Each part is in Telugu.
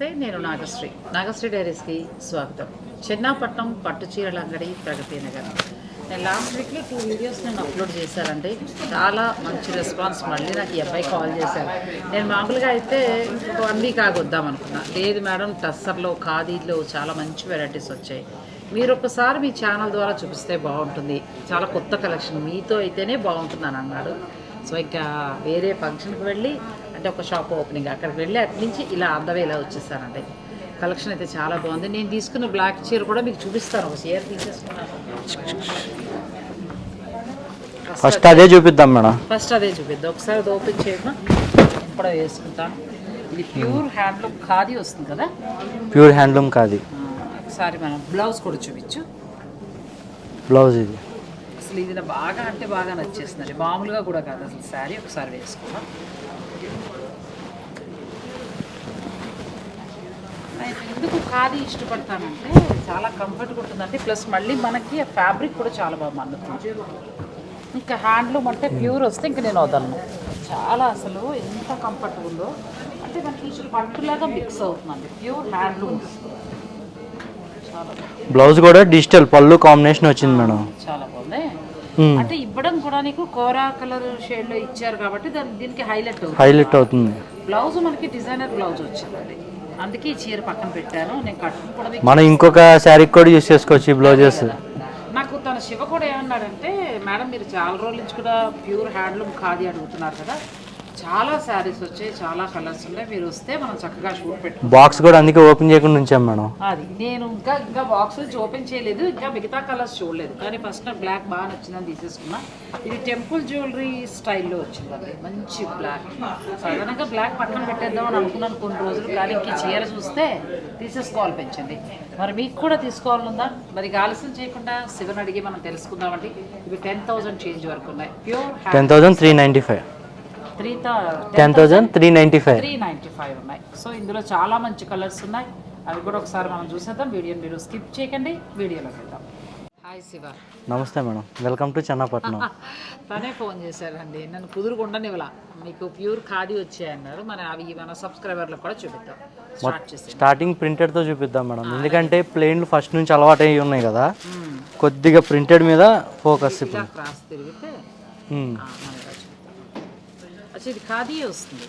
నమస్తే నేను నాగశ్రీ. నాగశ్రీ డైరీస్కి స్వాగతం. చెన్నాపట్నం పట్టు చీరల అంగడి ప్రగతి నగర్. నేను లాస్ట్ వీక్లో టూ వీడియోస్ నేను అప్లోడ్ చేశానండి. చాలా మంచి రెస్పాన్స్ మళ్ళీ నాకు ఈ అబ్బాయి కాల్ చేశారు. నేను మామూలుగా అయితే ఒక వన్ వీక్ ఆగొద్దాం అనుకున్నా. లేదు మేడం టస్సర్లో ఖాదీలో చాలా మంచి వెరైటీస్ వచ్చాయి. మీరు ఒకసారి మీ ఛానల్ ద్వారా చూపిస్తే బాగుంటుంది. చాలా కొత్త కలెక్షన్. మీతో అయితేనే బాగుంటుంది అని అన్నాడు. సో ఇంకా వేరే ఫంక్షన్కి వెళ్ళి అంటే ఒక షాప్ ఓపెనింగ్. అక్కడికి వెళ్ళి అటు నుంచి ఇలా అందవే ఇలా వచ్చేసానండి కలెక్షన్ అయితే చాలా బాగుంది. నేను తీసుకున్న బ్లాక్ చీర కూడా మీకు చూపిస్తాను. ఒక చీర తీసేసుకున్నాను. ఫస్ట్ అదే చూపిద్దాం మేడం. ఫస్ట్ అదే చూపిద్దాం. ఒకసారి ఓపెన్ చేయడం కూడా వేసుకుంటాను ఇది ప్యూర్ హ్యాండ్లూమ్ ఖాదీ వస్తుంది కదా? ప్యూర్ హ్యాండ్లూమ్ కాదు ఆ, ఒకసారి మనం బ్లౌజ్ కూడా చూపించు. బ్లౌజ్ ఇది. అసలు ఇది బాగా అంటే బాగా నచ్చేసిందండి. మామూలుగా కూడా కాదు. అసలు శారీ ఒకసారి వేసుకున్నాం నేను ఎందుకు ఖాదీ ఇష్టపడతానంటే చాలా కంఫర్ట్గా ఉంటుందండి. ప్లస్ మళ్ళీ మనకి ఫ్యాబ్రిక్ కూడా చాలా బాగా మన్నుతుంది ఇంకా హ్యాండ్లూమ్ అంటే ప్యూర్ వస్తే ఇంకా నేను వదలను. చాలా అసలు ఎంత కంఫర్ట్గా ఉందో. అంటే మనకి అసలు పట్టులాగా మిక్స్ అవుతుందండి. Pure handloom. బ్లౌజ్ కూడా డిజిటల్ పళ్ళు కాంబినేషన్ వచ్చింది మేడం. చాలా బాగుంది. అంటే ఇవ్వడం కూడా నీకు కోరా కలర్ షేడ్లో ఇచ్చారు కాబట్టి దాని దీనికి హైలైట్ హైలైట్ అవుతుంది. బ్లౌజ్ మనకి డిజైనర్ బ్లౌజ్ వచ్చిందండి. అందుకే ఈ చీర పక్కన పెట్టాను. నేను మనం ఇంకొక శారీకి కూడా యూస్ చేసుకోవచ్చు ఈ బ్లౌజెస్. నాకు తన శివ కూడా ఏమన్నాడంటే మేడం మీరు చాలా రోజుల నుంచి కూడా ప్యూర్ హ్యాండ్లూమ్ ఖాదీ అడుగుతున్నారు కదా. చాలా శారీస్ వచ్చాయి చాలా కలర్స్ ఉన్నాయి. మీరు వస్తే మనం చక్కగా షూట్ పెట్టుకుంటాం. బాక్స్ కూడా అందుకే ఓపెన్ చేయకుండా ఉంచాం మేడం. అది. నేను ఇంకా ఇంకా బాక్స్ నుంచి ఓపెన్ చేయలేదు ఇంకా మిగతా కలర్స్ చూడలేదు. కానీ ఫస్ట్ నాకు బ్లాక్ బాగా నచ్చిందని తీసేసుకున్నా. ఇది టెంపుల్ జ్యువెలరీ స్టైల్లో వచ్చిందండి మంచి బ్లాక్ సాధారణంగా బ్లాక్ పక్కన పెట్టేద్దామని అనుకున్నాను కొన్ని రోజులు కానీ ఇంక చీర చూస్తే తీసేసుకోవాలి పెంచింది మరి మీకు కూడా తీసుకోవాలనుందా మరి ఆలస్యం చేయకుండా శివన్ అడిగి మనం తెలుసుకుందామండి. ఇవి టెన్ థౌసండ్ చేంజ్ వరకు ఉన్నాయి. Pure ten thousand three ninety five three ten thousand three ninety five three ninety five ఉన్నాయి. సో ఇందులో చాలా మంచి కలర్స్ ఉన్నాయి. అవి కూడా ఒకసారి మనం చూసేద్దాం. వీడియోని మీరు స్కిప్ చేయకండి. వీడియోలోకి వెళ్దాం. హాయ్ శివ నమస్తే మేడం. వెల్కమ్ టు చెన్నపట్నం తనే ఫోన్ చేశారండి నన్ను కుదురుకుండనివ్వలా. మీకు ప్యూర్ ఖాదీ వచ్చాయన్నారు. మరి అవి మన సబ్స్క్రైబర్లకు కూడా చూపిద్దాం. స్టార్టింగ్ ప్రింటెడ్తో చూపిద్దాం మేడం. ఎందుకంటే ప్లెయిన్లు ఫస్ట్ నుంచి అలవాటు అయ్యి ఉన్నాయి కదా. కొద్దిగా ప్రింటెడ్ మీద ఫోకస్ క్రాస్ తిరిగితే మ్మ్. ఆ, మనం ఇలా చూద్దాం అచ్చా ఇది ఖాదీ వస్తుంది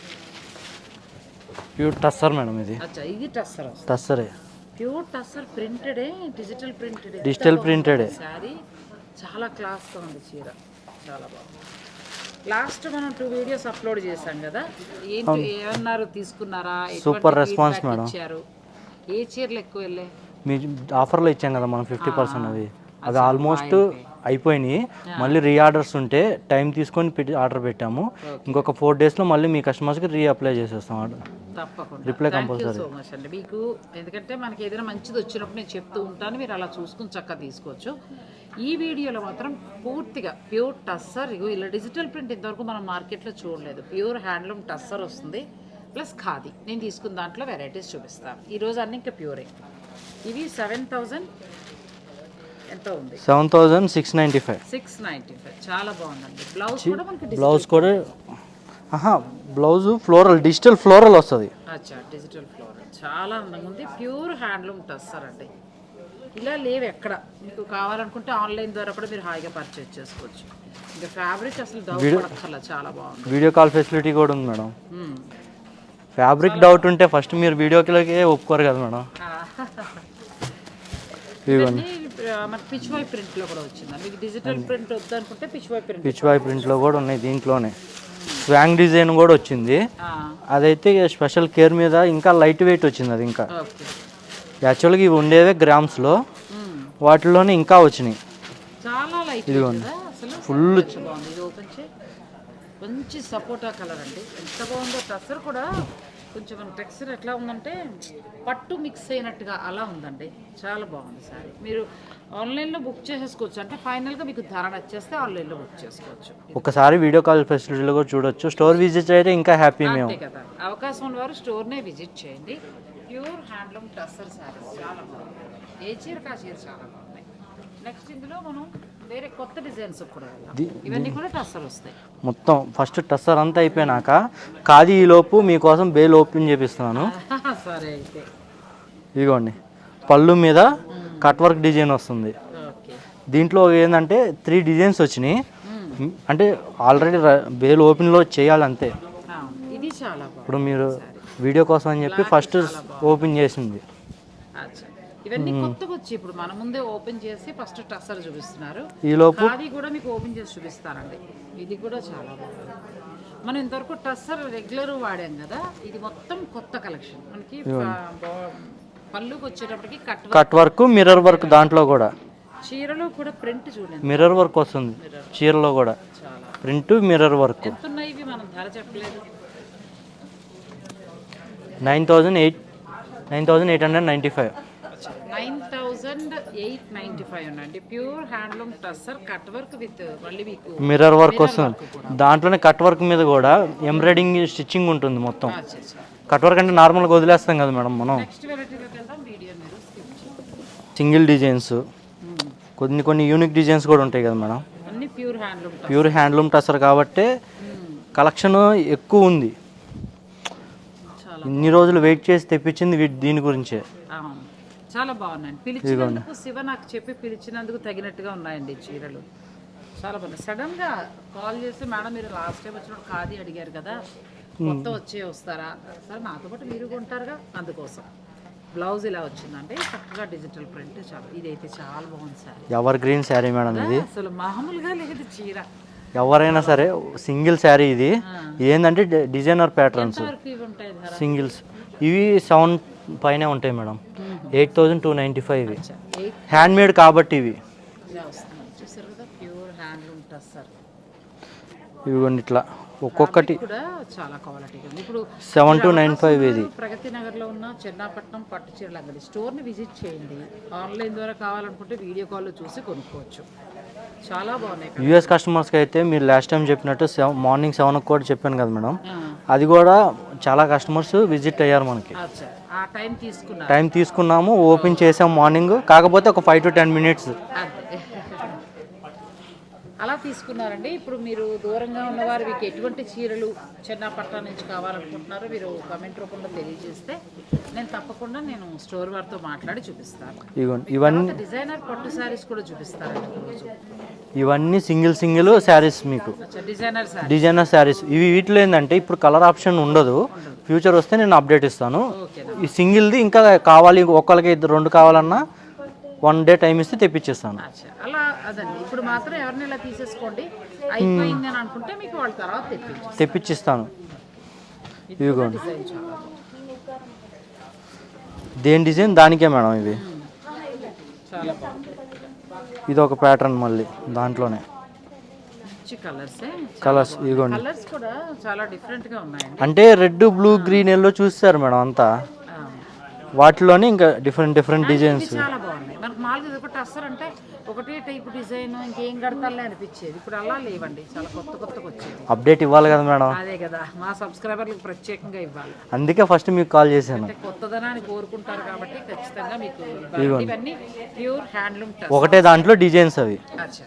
ప్యూర్ టస్సర్ మేడం ఇది అచ్చా ఇది టస్సర్ వస్తుంది టస్సరే ప్యూర్ టస్సర్ ప్రింటెడే డిజిటల్ ప్రింటెడ్ printed. ఏ. శారీ చాలా క్లాస్గా ఉంది చీర చాలా బాగుంది లాస్ట్ మనం టూ వీడియోస్ అప్లోడ్ చేశాం కదా ఏంటి ఏమన్నారు తీసుకున్నారా? Super response, madam. ఇచ్చారు ఏ చీరలు ఎక్కువ వెళ్ళాయి మీ ఆఫర్లో ఇచ్చాం కదా మనం ఫిఫ్టీ పర్సెంట్ అవి అవి ఆల్మోస్ట్ అయిపోయినాయి. మళ్ళీ రీ ఆర్డర్స్ ఉంటే టైం తీసుకొని పెట్టి ఆర్డర్ పెట్టాము. ఇంకొక ఫోర్ డేస్లో మళ్ళీ మీ కస్టమర్స్కి రీ అప్లై చేసేస్తాం ఆర్డర్. తప్పకుండా. థ్యాంక్ యూ సో మచ్ అండి. మీకు ఎందుకంటే మనకి ఏదైనా మంచిది వచ్చినప్పుడు నేను చెప్తూ ఉంటాను. మీరు అలా చూసుకుని చక్కగా తీసుకోవచ్చు. ఈ వీడియోలో మాత్రం పూర్తిగా ప్యూర్ టస్సర్. ఇగో ఇలా డిజిటల్ ప్రింట్ ఇంతవరకు మనం మార్కెట్లో చూడలేదు. ప్యూర్ హ్యాండ్లూమ్ టస్సర్ వస్తుంది. ప్లస్ ఖాదీ. నేను తీసుకున్న దాంట్లో వెరైటీస్ చూపిస్తాను. ఈరోజు అన్ని ఇంకా ప్యూరే. ఇవి సెవెన్ థౌజండ్ ఎంత ఉంది. Seven thousand six ninety five. Six ninety five. చాలా బాగుందండి. బ్లౌజ్ కూడా మనకి బ్లౌజ్ కూడా ఆహా బ్లౌజ్ ఫ్లోరల్ డిజిటల్ ఫ్లోరల్ వస్తుంది. అచ్చా డిజిటల్ ఫ్లోరల్ చాలా అందంగా ఉంది. ప్యూర్ హ్యాండ్లూమ్ టస్సర్ అండి ఇలా లేవు ఎక్కడ. మీకు కావాలనుకుంటే ఆన్లైన్ ద్వారా కూడా మీరు హాయిగా పర్చేజ్ చేసుకోవచ్చు. ఇంకా ఫ్యాబ్రిక్ అసలు డౌట్ చాలా బాగుంది. వీడియో కాల్ ఫెసిలిటీ కూడా ఉంది మేడం. ఫ్యాబ్రిక్ డౌట్ ఉంటే ఫస్ట్ మీరు వీడియోకి ఒప్పుకోరు కదా మేడం. ఇవన్నీ మన ప్రింట్లో కూడా వచ్చింది? మీకు డిజిటల్ ప్రింట్ వద్దనుకుంటే ప్రింట్ ప్రింట్లో కూడా ఉన్నాయి దీంట్లోనే. స్వాంగ్ డిజైన్ కూడా వచ్చింది. అదైతే స్పెషల్ కేర్ మీద ఇంకా లైట్ వెయిట్ వచ్చింది అది ఇంకా. యాక్చువల్గా ఇవి ఉండేవే గ్రామ్స్లో వాటిలోనే ఇంకా వచ్చినాయి. ఇదిగోండి. ఫుల్ మంచి సపోటా కలర్ అండి. ఎంత బాగుందో టసర్ కూడా కొంచెం టెక్స్చర్ ఎట్లా ఉందంటే పట్టు మిక్స్ అయినట్టుగా అలా ఉందండి. చాలా బాగుంది సారీ. మీరు ఆన్లైన్లో బుక్ చేసేసుకోవచ్చు. అంటే ఫైనల్గా మీకు ధర నచ్చేస్తే ఆన్లైన్లో బుక్ చేసుకోవచ్చు. ఒకసారి వీడియో కాల్ ఫెసిలిటీలో కూడా చూడొచ్చు. స్టోర్ విజిట్ అయితే ఇంకా హ్యాపీ మేము. కదా. అవకాశం ఉన్న వారు స్టోర్నే విజిట్ చేయండి. ప్యూర్ హ్యాండ్లూమ్ టస్సర్ శారీస్ చాలా బాగుంది ఏ చీరకు ఆ చీర చాలా బాగున్నాయి. నెక్స్ట్ ఇందులో మనం వేరే కొత్త డిజైన్స్ కూడా ఇవన్నీ కూడా టస్సర్ వస్తాయి. మొత్తం ఫస్ట్ టస్సర్ అంతా అయిపోయినాక కాది ఈ లోపు మీకోసం బేల్ ఓపెన్ చేపిస్తున్నాను. సరే అయితే. ఇదిగోండి. పళ్ళు మీద కట్ వర్క్ డిజైన్ వస్తుంది. దీంట్లో ఏంటంటే త్రీ డిజైన్స్ వచ్చినాయి. అంటే ఆల్రెడీ బేల్ ఓపెన్లో చేయాలంతే. ఇప్పుడు మీరు వీడియో కోసం అని చెప్పి ఫస్ట్ ఓపెన్ చేసింది. ఇవన్నీ కొత్తగా వచ్చి ఇప్పుడు మన ముందే ఓపెన్ చేసి ఫస్ట్ టస్సర్ చూపిస్తున్నారు. ఈలోపు అది కూడా మీకు ఓపెన్ చేసి చూపిస్తారండి ఇది కూడా చాలా బాగుంది. మనం ఇంతవరకు టస్సర్ రెగ్యులర్ వాడాం కదా ఇది మొత్తం కొత్త కలెక్షన్. మనకి పళ్ళుకి వచ్చేటప్పటికి cut cut work mirror work దాంట్లో కూడా? చీరలో కూడా ప్రింట్ చూడండి. మిర్రర్ వర్క్ వస్తుంది. చీరలో కూడా. Print mirror work. ఎంత ఉన్నాయి ఇవి మనం ధర చెప్పలేదు. Nine thousand eight nine thousand eight hundred ninety five. Eight ninety five ఉందండి pure handloom tussar cut work with మళ్ళీ మీకు మిర్రర్ వర్క్ వస్తుంది. దాంట్లోనే కట్ వర్క్ మీద కూడా ఎంబ్రాయిడింగ్ స్టిచ్చింగ్ ఉంటుంది మొత్తం. కట్ వర్క్ అంటే నార్మల్గా వదిలేస్తాం కదా మేడం మనం. Single designs. కొన్ని కొన్ని యూనిక్ డిజైన్స్ కూడా ఉంటాయి కదా madam. Pure handloom pure handloom tussar కాబట్టి కలెక్షన్ ఎక్కువ ఉంది. ఇన్ని రోజులు వెయిట్ చేసి తెప్పించింది దీని గురించే. చాలా బాగున్నాయండి. పిలిచినందుకు శివ నాకు చెప్పి పిలిచినందుకు తగినట్టుగా ఉన్నాయండి చీరలు. చాలా బాగున్నాయి. సడన్గా కాల్ చేసి మేడం మీరు లాస్ట్ టైం వచ్చినప్పుడు ఖాదీ అడిగారు కదా కొత్త వచ్చే వస్తారా? సరే నాతో పాటు మీరు కొంటారుగా అందుకోసం. బ్లౌజ్ ఇలా వచ్చిందంటే చక్కగా డిజిటల్ ప్రింట్ చాలా ఇదైతే చాలా బాగుంది sir evergreen sari madam ఇది? అసలు మామూలుగా లేదు చీర. ఎవరైనా సరే సింగిల్ శారీ ఇది. ఏంటంటే డిజైనర్ ప్యాటర్న్స్ సింగిల్స్ ఇవి సెవెన్ పైనే ఉంటాయి madam. Eight thousand two ninety five ఇవి. హ్యాండ్ మేడ్ కాబట్టి ఇవి. ఇవిగోండి ఇట్లా. ఒక్కొక్కటి కూడా చాలా క్వాలిటీగా ఇప్పుడు సెవెన్ టు నైన్ ఫైవ్ ఇది. ప్రగతి నగర్లో ఉన్న చెన్నాపట్నం పట్టు చీరల అంగడి స్టోర్ని విజిట్ చేయండి. ఆన్లైన్ ద్వారా కావాలనుకుంటే వీడియో కాల్లో చూసి కొనుక్కోవచ్చు. చాలా బాగున్నాయి యూఎస్ కస్టమర్స్కి అయితే మీరు లాస్ట్ టైం చెప్పినట్టు మార్నింగ్ సెవెన్ కూడా చెప్పాను కదా మేడం. అది కూడా చాలా కస్టమర్స్ విజిట్ అయ్యారు మనకి. టైం తీసుకున్నాము ఓపెన్ చేసాం మార్నింగ్. కాకపోతే ఒక ఫైవ్ టు టెన్ మినిట్స్ అలా తీసుకున్నారండి. ఇప్పుడు మీరు దూరంగా ఉన్నవారు మీకు ఎటువంటి చీరలు చెన్నాపట్నం నుంచి కావాలనుకుంటున్నారో మీరు కామెంట్ రూపంలో తెలియజేస్తే నేను తప్పకుండా నేను స్టోర్ వారితో మాట్లాడి చూపిస్తాను. ఇవన్నీ డిజైనర్ పట్టు శారీస్ కూడా ఈరోజు ఇవన్నీ సింగిల్ సింగిల్ శారీస్ మీకు. Designer designer sarees. ఇవి వీటిలో ఏంటంటే ఇప్పుడు కలర్ ఆప్షన్ ఉండదు. ఫ్యూచర్ వస్తే నేను అప్డేట్ ఇస్తాను. ఈ సింగిల్ది ఇంకా కావాలి ఇద్దరు రెండు కావాలన్నా వన్ డే టైం ఇస్తే తెప్పించేస్తాను అలా అదండి. ఇప్పుడు మాత్రం ఎవరిని ఇలా తీసేసుకోండి? అయిపోయింది అని అనుకుంటే మీకు వాళ్ళ తర్వాత తెప్పించు తెప్పించిస్తాను ఇదిగోండి. దేని డిజైన్? దానికే మేడం ఇవి. ఇది ఒక ప్యాటర్న్ మళ్ళీ దాంట్లోనే. కలర్సే. ఇదిగోండి. అంటే రెడ్ బ్లూ గ్రీన్ ఎల్లో చూస్తారు మేడం అంతా. వాటిలోనే ఇంకా డిఫరెంట్ డిఫరెంట్ డిజైన్స్. ఒకటి టైప్ డిజైన్ ఇంకేం కడతాలే అనిపించేది. ఇప్పుడు అలా లేవండి. చాలా కొత్త కొత్తగా వచ్చేది. అప్డేట్ ఇవ్వాలి కదా మేడం? అదే కదా. మా సబ్స్క్రైబర్లకు ప్రత్యేకంగా ఇవ్వాలి. అందుకే ఫస్ట్ మీకు కాల్ చేశాను. అంటే కొత్తదనాన్ని కోరుకుంటారు కాబట్టి ఖచ్చితంగా మీకు ఇవ్వాలి. ఇవన్నీ ప్యూర్ హ్యాండ్లూమ్ టచ్ ఒకటే దాంట్లో డిజైన్స్ అవి. అచ్చా.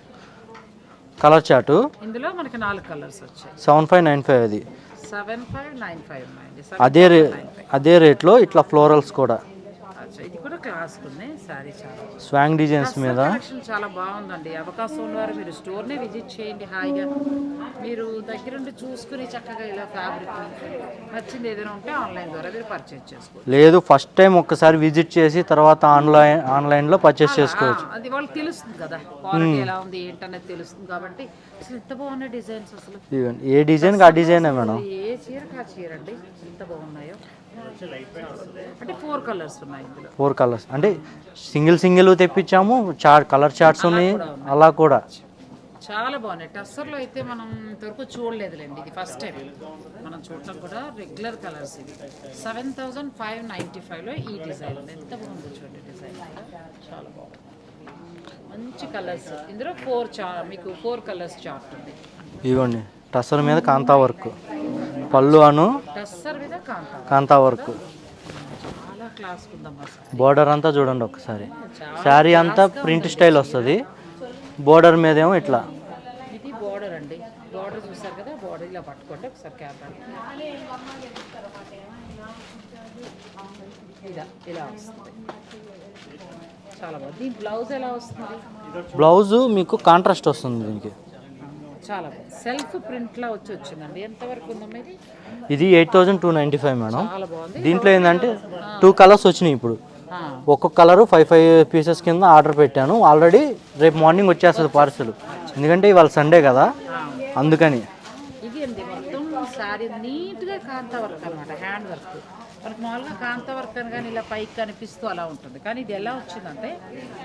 కలర్ చార్టు ఇందులో మనకి నాలుగు కలర్స్ వచ్చాయి. సెవెన్ ఫైవ్ నైన్ ఫైవ్ అది. సెవెన్ ఫైవ్ నైన్ ఫైవ్ ఉన్నాయండి. అదే రే అదే రేట్లో ఇట్లా ఫ్లోరల్స్ కూడా. క్లాస్ ఉంది శారీ చాలా. స్వాంగ్ డిజైన్స్ మీద? చాలా బాగుందండి. అవకాశం ఉన్నవారు మీరు స్టోర్నే విజిట్ చేయండి హాయిగా. మీరు దగ్గరుండి చూసుకుని చక్కగా ఇలా ఫ్యాబ్రిక్ నచ్చింది ఏదైనా ఉంటే ఆన్లైన్ ద్వారా మీరు పర్చేజ్ చేసుకోవచ్చు. లేదు ఫస్ట్ టైం ఒక్కసారి విజిట్ చేసి తర్వాత ఆన్లైన్ ఆన్లైన్లో పర్చేస్ చేసుకోవచ్చు. అది వాళ్ళకి తెలుస్తుంది కదా. క్వాలిటీ ఎలా ఉంది ఏంటనేది తెలుస్తుంది కాబట్టి అసలు ఎంత బాగున్నాయి డిజైన్స్ అసలు. ఏ డిజైన్ ఆ డిజైనే మేడం? ఏ చీరకు ఆ చీర అండి ఎంత బాగున్నాయో? అంటే ఫోర్ కలర్స్ ఉన్నాయి ఫోర్ కలర్స్. అంటే సింగిల్ సింగిల్ తెప్పించాము చార్ట్ కలర్ చార్ట్స్ ఉన్నాయి అలా కూడా. చాలా బాగున్నాయి. టస్సర్లో అయితే మనం ఇంతవరకు చూడలేదులేండి ఇది ఫస్ట్ టైం. మనం చూడటం కూడా రెగ్యులర్ కలర్స్ ఇది సెవెన్ థౌజండ్ ఫైవ్ నైంటీ ఫైవ్లో ఈ డిజైన్ ఉంది. ఎంత బాగుందో చూడండి డిజైన్ చాలా బాగుంది. మంచి కలర్స్. ఇందులో ఫోర్ చా మీకు ఫోర్ కలర్స్ చార్ట్ ఉంది. ఇదిగోండి. టసర్ మీద కాంతా వర్క్. పళ్ళు అను కాంతా. వర్క్. బోర్డర్ అంతా చూడండి ఒకసారి. శారీ అంతా ప్రింట్ స్టైల్ వస్తుంది. బోర్డర్ మీదేమో ఇట్లా. ఇది బార్డర్ అండి. బార్డర్ చూసారు కదా బార్డర్ ఇలా పట్టుకోవాలి తిప్పుకోండి ఒకసారి కెమెరా ఇలా ఇలా వస్తుంది. చాలా బాగుంది. దీని బ్లౌజ్ ఎలా వస్తుంది? బ్లౌజ్ మీకు కాంట్రాస్ట్ వస్తుంది దీనికి. చాలా బాగుంది. సెల్ఫ్ ప్రింట్లా వచ్చి వచ్చిందండి. ఎంతవరకు ఉందమ్మా ఇది ఇది eight thousand two ninety five madam. చాలా బాగుంది. దీంట్లో ఏంటంటే టూ కలర్స్ వచ్చినాయి ఇప్పుడు. ఆ, ఒక్కొక్క కలర్ ఫైవ్ ఫైవ్ పీసెస్ కింద ఆర్డర్ పెట్టాను. ఆల్రెడీ రేపు మార్నింగ్ వచ్చేస్తుంది పార్సల్ ఎందుకంటే ఇవాళ సండే కదా. అందుకని. ఇది అండి మొత్తం శారీ నీట్గా కాంతా వర్క్ అనమాట హ్యాండ్ వర్క్ మనకు మామూలుగా కాంతా వర్క్ అని కానీ ఇలా పైకి కనిపిస్తూ అలా ఉంటుంది. కానీ ఇది ఎలా వచ్చిందంటే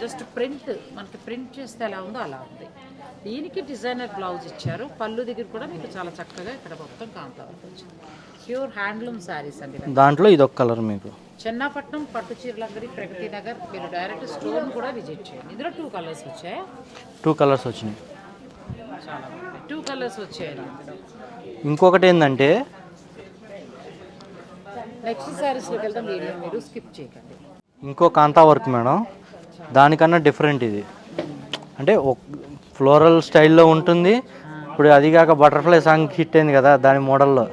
జస్ట్ ప్రింట్ మనకి ప్రింట్ చేస్తే ఎలా ఉందో అలా ఉంది. దీనికి డిజైనర్ బ్లౌజ్ ఇచ్చారు. పళ్ళు దగ్గర కూడా మీకు చాలా చక్కగా ఇక్కడ మొత్తం కాంతా వర్క్ వచ్చింది ప్యూర్ హ్యాండ్లూమ్ శారీస్ అండి. దాంట్లో ఇదొక కలర్ మీకు. చెన్నాపట్నం పట్టు చీరల అంగడి ప్రగతి నగర్ మీరు డైరెక్ట్ స్టోర్ కూడా విజిట్ చేయండి. ఇందులో టూ కలర్స్ వచ్చాయి? టూ కలర్స్ వచ్చినాయి. చాలా బాగుంది. టూ కలర్స్ వచ్చాయండి ఇందులో. ఇంకొకటి ఏంటంటే నెక్స్ట్ శారీస్లోకి వెళ్తాం వీడియో మీరు స్కిప్ చేయకండి. ఇంకో కాంతా వర్క్ మేడం. దానికన్నా డిఫరెంట్ ఇది. అంటే ఫ్లోరల్ స్టైల్లో ఉంటుంది. ఇప్పుడు అది కాక బటర్ఫ్లై సాంగ్ హిట్ అయింది కదా దాని మోడల్లో.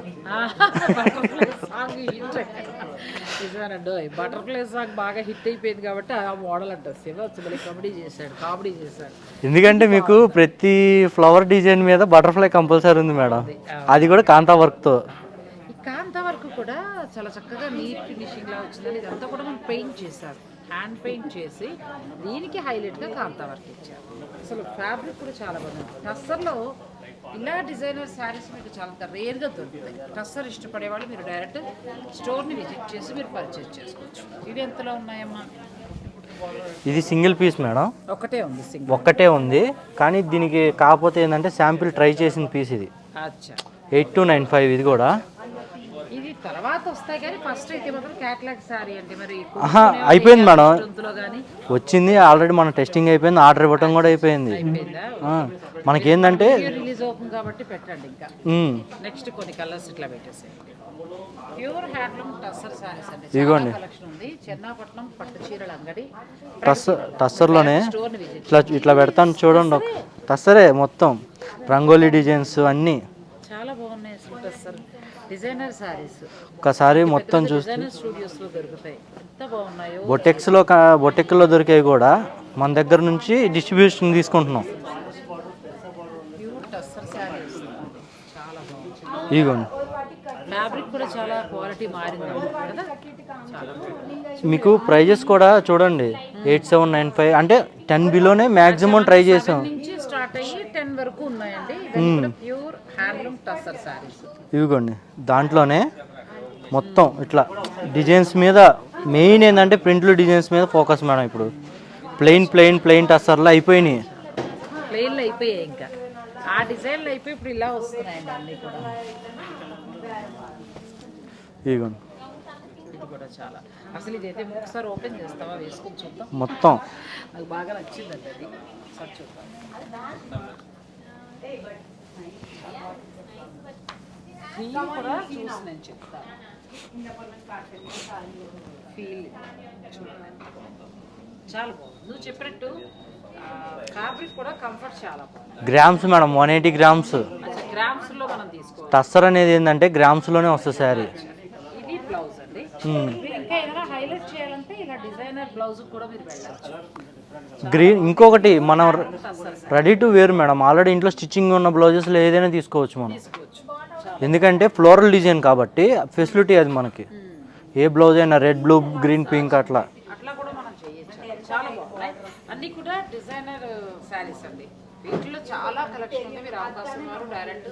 బటర్ఫ్లై సాంగ్ బాగా హిట్ అయిపోయింది కాబట్టి ఆ మోడల్ మళ్ళీ కామెడీ చేశాడు కామెడీ చేశాడు. ఎందుకంటే మీకు ప్రతి ఫ్లవర్ డిజైన్ మీద బటర్ఫ్లై కంపల్సరీ ఉంది మేడం. అది కూడా కాంతా వర్క్తో. ఈ కాంతా వర్క్ కూడా చాలా చక్కగా నీట్ ఫినిషింగ్ లా వచ్చిందని ఇదంతా కూడా మనం పెయింట్ చేశారు. హ్యాండ్ పెయింట్ చేసి దీనికి హైలైట్గా కాంతా వర్క్ ఇచ్చారు. అసలు ఫ్యాబ్రిక్ కూడా చాలా బాగుంది. టస్సర్లో ఇలా డిజైనర్ శారీస్ మీకు చాలా రేర్గా దొరుకుతాయి. టస్సర్ ఇష్టపడే వాళ్ళు మీరు డైరెక్ట్ స్టోర్ని విజిట్ చేసి మీరు పర్చేజ్ చేసుకోవచ్చు. ఇవి ఎంతలో ఉన్నాయమ్మా? ఇది సింగిల్ పీస్ మేడం. ఒకటే ఉంది సింగిల్. ఒక్కటే ఉంది. కానీ దీనికి కాకపోతే ఏంటంటే శాంపిల్ ట్రై చేసిన పీస్ ఇది. అచ్చా. ఎయిట్ టు నైన్ ఫైవ్ ఇది కూడా. ఇది తర్వాత వస్తాయి కానీ ఫస్ట్ అయితే మాత్రం క్యాట్లాగ్ శారీ అంటే మరి అయిపోయింది మేడం. వచ్చింది ఆల్రెడీ మన టెస్టింగ్ అయిపోయింది ఆర్డర్ ఇవ్వటం కూడా అయిపోయింది. మనకేందంటే రిలీజ్ అవుతుంది కాబట్టి పెట్టండి ఇంకా. నెక్స్ట్ కొన్ని కలర్స్ ఇట్లా పెట్టేసేయండి. ప్యూర్ హ్యాండ్లూమ్ టస్సర్ సారీస్ అండి. ఇదిగోండి. కలెక్షన్ ఉంది. చెన్నాపట్నం పట్టు చీరల అంగడి. టస్ టస్సర్లోనే ఇట్లా ఇట్లా పెడతాను చూడండి టస్సరే మొత్తం. రంగోలీ డిజైన్స్ అన్నీ. చాలా బాగున్నాయి అసలు టస్సర్ డిజైనర్ సారీస్. ఒకసారి మొత్తం చూస్తే స్టూడియోస్లో దొరుకుతాయి. ఎంత బాగున్నాయో. బొటెక్స్లో బొటెక్లో దొరికేవి కూడా మన దగ్గర నుంచి డిస్ట్రిబ్యూషన్ తీసుకుంటున్నాం. ఇదిగోండి. ఫ్యాబ్రిక్ కూడా చాలా క్వాలిటీ మారింది కదా. మీకు ప్రైజెస్ కూడా చూడండి ఎయిట్ సెవెన్ నైన్ ఫైవ్ అంటే టెన్ బిలోనే మ్యాక్సిమం ట్రై చేసాం. నుంచి స్టార్ట్ అయ్యి టెన్ వరకు ఉన్నాయండి. ఇవన్నీ కూడా ప్యూర్ హ్యాండ్లూమ్ టస్సర్ సారీస్. ఇవిగోండి. దాంట్లోనే మొత్తం ఇట్లా డిజైన్స్ మీద మెయిన్ ఏంటంటే ప్రింట్లు డిజైన్స్ మీద ఫోకస్ మేడం ఇప్పుడు. ప్లెయిన్ ప్లెయిన్ ప్లెయిన్ టస్సర్లో అయిపోయినాయి. ప్లెయిన్లు అయిపోయాయి ఇంకా. ఆ డిజైన్లు అయిపోయి ఇప్పుడు ఇలా వస్తున్నాయండి అన్నీ కూడా. ఇదిగోండి ఇది కూడా చాలా. అసలు ఇదైతే ఒకసారి ఓపెన్ చేస్తావా? వేసుకొని చూద్దాం. మొత్తం. నాకు బాగా నచ్చిందండి అది. ఒకసారి చూద్దాం. ఫీల్ కూడా చూసి నేను చెప్తాను. ఫీల్ చూడండి చాలా బాగుంది. నువ్వు చెప్పినట్టు ఫ్యాబ్రిక్ కూడా కంఫర్ట్ చాలా బాగుంది. Grams madam one eighty grams అసలు గ్రామ్స్లో మనం తీసుకోవాలి. టస్సర్ అనేది ఏంటంటే గ్రామ్స్లోనే వస్తుంది శారీ. ఇది బ్లౌజ్ అండి. మ్మ్. మీరు ఇంకా ఏదైనా హైలైట్ చేయాలంటే ఇలా డిజైనర్ బ్లౌజ్ కూడా మీరు వెళ్ళచ్చు. గ్రీన్ ఇంకొకటి మనం ready to wear madam. Already ఇంట్లో స్టిచ్చింగ్ ఉన్న బ్లౌజెస్లో ఏదైనా తీసుకోవచ్చు మనం. తీసుకోవచ్చు. ఎందుకంటే ఫ్లోరల్ డిజైన్ కాబట్టి ఫెసిలిటీ అది మనకి. ఏ బ్లౌజ్ అయినా రెడ్ బ్లూ గ్రీన్ పింక్ అట్లా. అన్ని కూడా డిజైనర్ శారీస్ అండి. వీటిలో చాలా కలెక్షన్ ఉంది. మీరు అవకాశం వారు డైరెక్ట్